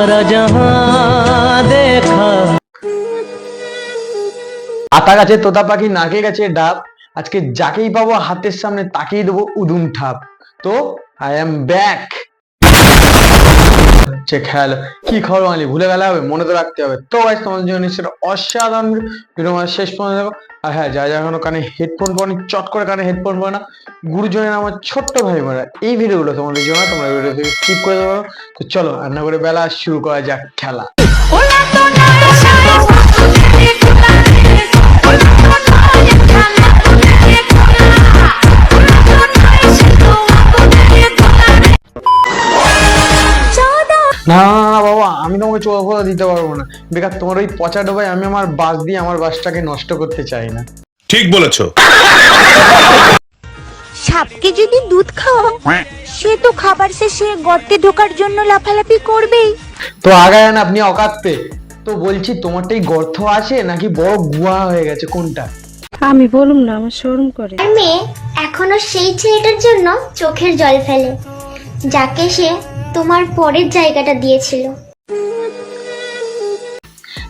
সারা জাহান দেখা। আতা গাছে তোতা পাখি, নাকে গেছে ডাব, আজকে যাকেই পাবো হাতের সামনে তাকেই দেবো উদুম ঠাপ তো আই এম ব্যাক হচ্ছে খেল কি খবর বাঙালি ভুলে গেলে হবে, মনে তো রাখতে হবে। তো ভাই তোমার জন্য সেটা অসাধারণ ভিডিও আমার শেষ পর্যন্ত দেখো। আর হ্যাঁ যা যা এখনও কানে হেডফোন পরে চট করে কানে হেডফোন পড়ে না, গুরুজনের আমার ছোট্ট ভাই বোনেরা এই ভিডিওগুলো তোমাদের জন্য, তোমরা ভিডিও থেকে স্কিপ করে দেবো, তো চলো রান্না করে বেলা শুরু করা যাক খেলা। আমি তোমাকে চোখ ফোলা দিতে পারব না। বেকার তোমার ওই পচা ডোবায় আমি আমার বাস দিয়ে আমার বাসটাকে নষ্ট করতে চাই না। ঠিক বলেছ। সাপকে যদি দুধ খাওয়া সে তো খাবার শেষে গর্তে ঢোকার জন্য লাফালাফি করবেই। তো আগায় না আপনি অকাত্তে। তো বলছি তোমারটাই গর্ত আছে নাকি বড় গুহা হয়ে গেছে? কোনটা? আমি বলুম না আমার শরম করে। মেয়ে এখনও সেই ছেলেটার জন্য চোখের জল ফেলে যাকে সে তোমার পরের জায়গাটা দিয়েছিল।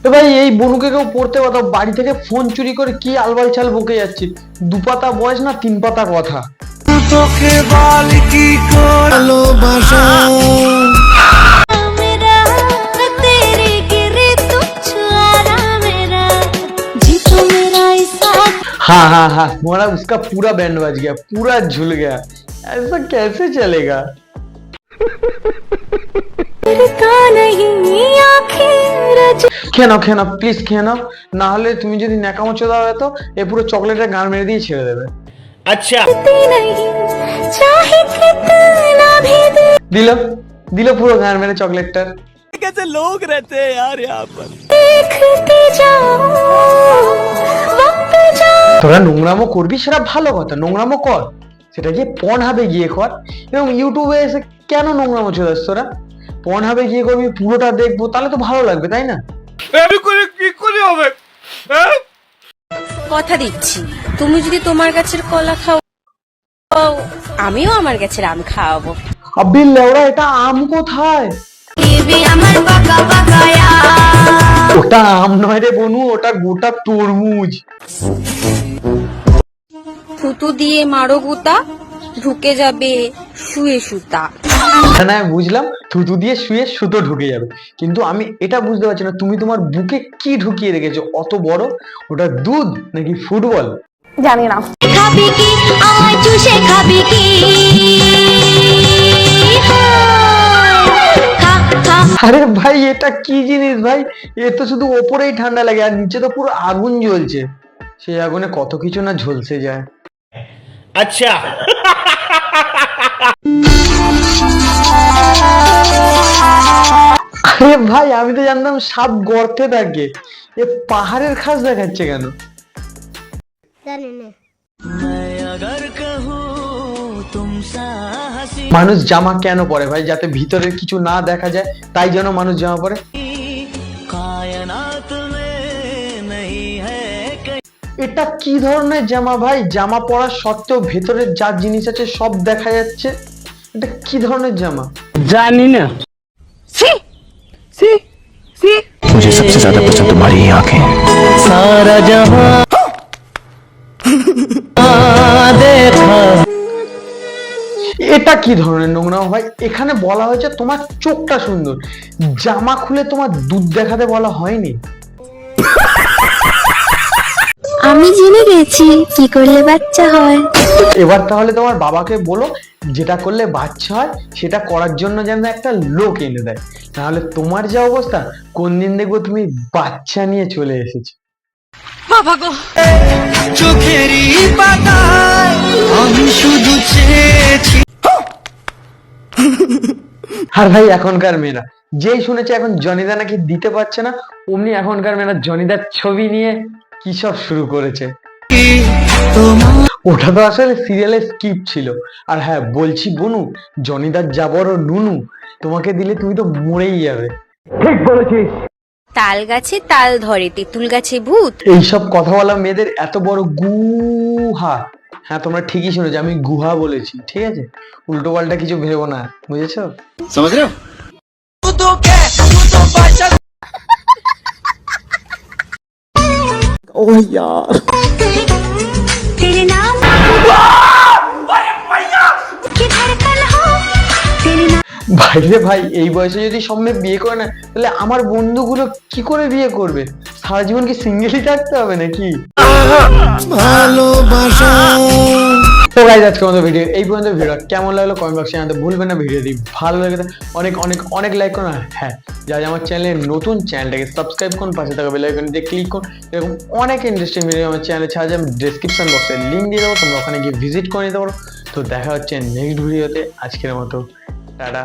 তো ভাই এই বনুকে কেউ পড়তে পারতো বাড়ি থেকে ফোন চুরি করে কি আলবাল চাল বকে যাচ্ছি দু পাতা বয়স না তিন পাতা কথা मेरा तेरे गिरे तू छुआरा मेरा जी तो मेरा ऐसा हाँ हाँ हाँ मोरा उसका पूरा बैंड बज गया पूरा झुल गया ऐसा कैसे चलेगा का नहीं आखिर খেয়ে নাও খেয়ে নাও প্লিজ খেয়ে নাও না হলে তুমি যদি ন্যাকামো চোদা হয়ে তো এ পুরো চকলেটের গান মেরে দিয়ে ছেড়ে দেবে जीती नहीं चाहे कितना भी दे দিল দিল পুরো গান মেরে চকলেটটার देखते जाओ वक्त जाओ তোরা নোংরামো করবি সেটা ভালো কথা নোংরামো কর সেটা গিয়ে পন হাবে গিয়ে কর এবং ইউটিউবে এসে কেন নোংরামো চলে আসছে তোরা পন হবে গিয়ে করবি পুরোটা দেখব তাহলে তো ভালো লাগবে তাই না? করে কি করে হবে? হ্যাঁ? কথা দিচ্ছি। তুমি যদি তোমার কাছের কলা খাও আমিও আমার গাছের আম খাওয়াবো। আব্বিল লেওড়া এটা আম কোথায়? ওটা আম নয় রে বনু ওটা গোটা তরমুজ। থুতু দিয়ে মারো গুতা ঢুকে যাবে শুয়ে সুতা। না না বুঝলাম থুতু দিয়ে শুয়ে সুতো ঢুকে যাবে। কিন্তু আমি এটা বুঝতে পারছি না তুমি তোমার বুকে কি ঢুকিয়ে রেখেছো? অত বড়? ওটা দুধ নাকি ফুটবল? খাবি কি? আমায় চুষে খাবি কি? আরে ভাই এটা কি জিনিস ভাই? এ তো শুধু ওপরেই ঠান্ডা লাগে আর নিচে তো পুরো আগুন জ্বলছে। সেই আগুনে কত কিছু না ঝলসে যায়। আচ্ছা। আরে ভাই আমি তো জানতাম সাপ গর্তে থাকে। এ পাহাড়ের খাস দেখাচ্ছে কেন? মানুষ জামা কেন পরে ভাই যাতে ভিতরে কিছু না দেখা যায় তাই যেন মানুষ জামা পরে? এটা কি ধরনের জামা ভাই? জামা পরা সত্ত্বেও ভেতরে যা জিনিস আছে সব দেখা যাচ্ছে। এটা কি ধরনের জামা? জানি না। मुझे सबसे ज्यादा पसंद तुम्हारी ये आंखें सारा जहां देखा এটা কি ধরনের নোংরা ভাই এখানে বলা হয়েছে তোমার চোখটা সুন্দর জামা খুলে তোমার দুধ দেখাতে বলা হয়নি আমি জেনে গেছি কি করলে বাচ্চা হয় এবার তাহলে তোমার বাবাকে বলো যেটা করলে বাচ্চা হয় সেটা করার জন্য যেন একটা লোক এনে দেয়। তাহলে তোমার যা অবস্থা কোন দিন দেখব তুমি বাচ্চা নিয়ে চলে এসেছ। চোখেরই পাতায় আমি শুধু চেয়েছি। আর ভাই এখনকার মেয়েরা। যেই শুনেছে এখন জনিদা নাকি দিতে পারছে না অমনি এখনকার মেয়েরা জনিদার ছবি নিয়ে কি সব শুরু করেছে। ওটা তো আসলে সিরিয়ালের স্কিপ ছিল। আর হ্যাঁ বলছি বনু জনিদার যাবর ও নুনু তোমাকে দিলে তুমি তো মরেই যাবে। ঠিক বলেছিস। তাল গাছে তাল ধরে তেঁতুল গাছে ভূত। এইসব কথা বলা মেয়েদের এত বড় গুহা। হ্যাঁ তোমরা ঠিকই শুনেছো আমি গুহা বলেছি ঠিক আছে? উল্টো পাল্টা কিছু ভেবো না বুঝেছ? ও ইয়ার तेरे नाम की धड़कन हो तेरे नाम ভাই রে ভাই এই বয়সে যদি সামনে বিয়ে করে না তাহলে আমার বন্ধুগুলো কি করে বিয়ে করবে সারা জীবন কি সিঙ্গেলই থাকতে হবে নাকি তো গাইজ আজকে আমাদের ভিডিও এই পর্যন্ত। ভিডিও কেমন লাগল কমেন্ট বক্সে জানাতে ভুলবেন না। ভিডিও দিই ভালো লাগে অনেক অনেক অনেক লাইক করুন। হ্যাঁ যারা আমার চ্যানেলে নতুন চ্যানেলটাকে সাবস্ক্রাইব করুন, পাশে থাকা বেল আইকনটিতে ক্লিক করুন। এরকম অনেক ইন্টারেস্টিং ভিডিও আমার চ্যানেলে ছাড়া আমি ডিসক্রিপশন বক্সে লিঙ্ক দিয়ে দেবো। তোমরা ওখানে গিয়ে ভিজিট করে নিতে পারো। তো দেখা হচ্ছে নেক্সট ভিডিওতে আজকের মতো। টাটা।